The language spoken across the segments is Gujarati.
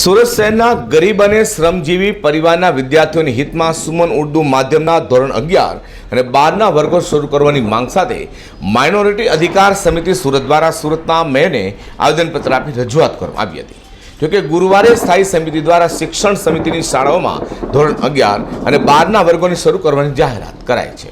સુરત શહેરના ગરીબ અને શ્રમજીવી પરિવારના વિદ્યાર્થીઓની હિતમાં સુમન ઉર્દુ માધ્યમના ધોરણ અગિયાર અને બારના વર્ગો શરૂ કરવાની માંગ સાથે માઇનોરિટી અધિકાર સમિતિ સુરત દ્વારા સુરતના મેયરને આવેદનપત્ર આપી રજૂઆત કરવામાં આવી હતી. જોકે ગુરુવારે સ્થાયી સમિતિ દ્વારા શિક્ષણ સમિતિની શાળાઓમાં ધોરણ અગિયાર અને બારના વર્ગોને શરૂ કરવાની જાહેરાત કરાઈ છે.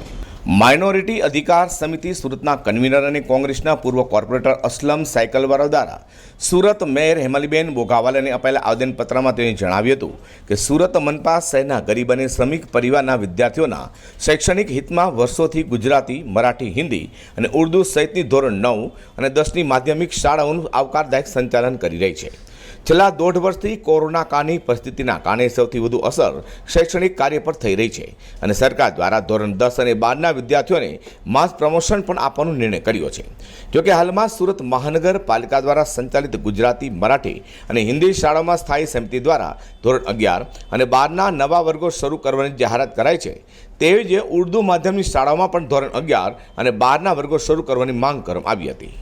માઇનોરિટી અધિકાર સમિતિ સુરતના કન્વીનર અને કોંગ્રેસના પૂર્વ કોર્પોરેટર અસલમ સાયકલવાળા દ્વારા સુરત મેયર હેમલીબેન બોગાવાલાને અપાયેલા આવેદનપત્રમાં તેણે જણાવ્યું હતું કે સુરત મનપા શહેરના ગરીબ અને શ્રમિક પરિવારના વિદ્યાર્થીઓના શૈક્ષણિક હિતમાં વર્ષોથી ગુજરાતી, મરાઠી, હિન્દી અને ઉર્દુ સહિતની ધોરણ નવ અને દસની માધ્યમિક શાળાઓનું આવકારદાયક સંચાલન કરી રહી છે. છેલ્લા દોઢ વર્ષથી કોરોના કાળની પરિસ્થિતિના કારણે સૌથી વધુ અસર શૈક્ષણિક કાર્ય પર થઈ રહી છે. અને સરકાર દ્વારા ધોરણ દસ અને બારના વિદ્યાર્થીઓને માસ પ્રમોશન પણ આપવાનો નિર્ણય કર્યો છે. જોકે હાલમાં સુરત મહાનગરપાલિકા દ્વારા સંચાલિત ગુજરાતી, મરાઠી અને હિન્દી શાળાઓમાં સ્થાયી સમિતિ દ્વારા ધોરણ અગિયાર અને બારના નવા વર્ગો શરૂ કરવાની જાહેરાત કરાઈ છે. તેવી જ ઉર્દુ માધ્યમની શાળાઓમાં પણ ધોરણ અગિયાર અને બારના વર્ગો શરૂ કરવાની માંગ કરવામાં આવી હતી.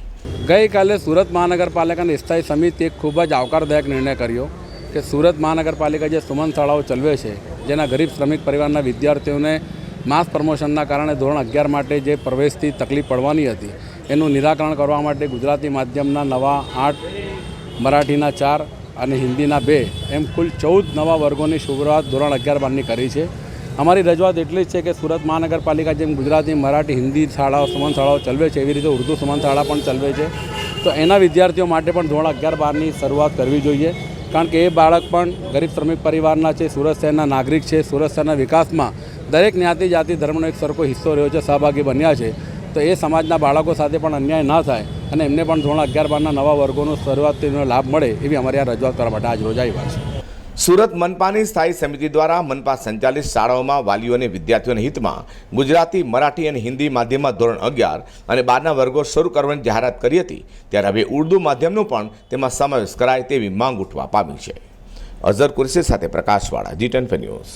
ગઈકાલે સુરત મહાનગરપાલિકાની સ્થાયી સમિતિએ ખૂબ જ આવકારદાયક નિર્ણય કર્યો કે સુરત મહાનગરપાલિકા જે સુમન શાળાઓ ચલવે છે, જેના ગરીબ શ્રમિક પરિવારના વિદ્યાર્થીઓને માસ પ્રમોશનના કારણે ધોરણ અગિયાર માટે જે પ્રવેશથી તકલીફ પડવાની હતી, એનું નિરાકરણ કરવા માટે ગુજરાતી માધ્યમના નવા આઠ, મરાઠીના ચાર અને હિન્દીના બે, એમ કુલ ચૌદ નવા વર્ગોની શરૂઆત ધોરણ અગિયાર બારની કરી છે. અમારી રજૂઆત એટલી જ છે કે સુરત મહાનગરપાલિકા જેમ ગુજરાતી, મરાઠી, હિન્દી શાળાઓ, સમાન શાળાઓ ચલાવે છે, એવી રીતે ઉર્દુ સમાન શાળા પણ ચલવે છે. તો એના વિદ્યાર્થીઓ માટે પણ ધોરણ અગિયાર બારની શરૂઆત કરવી જોઈએ. કારણ કે એ બાળક પણ ગરીબ શ્રમિક પરિવારના છે, સુરત શહેરના નાગરિક છે, સુરત શહેરના વિકાસમાં દરેક જ્ઞાતિ, જાતિ, ધર્મનો એક સરખો હિસ્સો રહ્યો છે, સહભાગી બન્યા છે. તો એ સમાજના બાળકો સાથે પણ અન્યાય ન થાય અને એમને પણ ધોરણ અગિયાર બારના નવા વર્ગોનો શરૂઆતનો લાભ મળે એવી અમારી આ રજૂઆત કરવા માટે આજ રોજ આવ્યા છે. સુરત મનપાની સ્થાયી સમિતિ દ્વારા મનપા સંચાલિત શાળાઓમાં વાલીઓ અને વિદ્યાર્થીઓના હિતમાં ગુજરાતી, મરાઠી અને હિન્દી માધ્યમમાં ધોરણ અગિયાર અને બારના વર્ગો શરૂ કરવાની જાહેરાત કરી હતી. ત્યારે હવે ઉર્દુ માધ્યમનો પણ તેમાં સમાવેશ કરાય તેવી માંગ ઉઠવા પામી છે. અઝર કુરશી સાથે પ્રકાશવાળા જી ટેન ન્યૂઝ.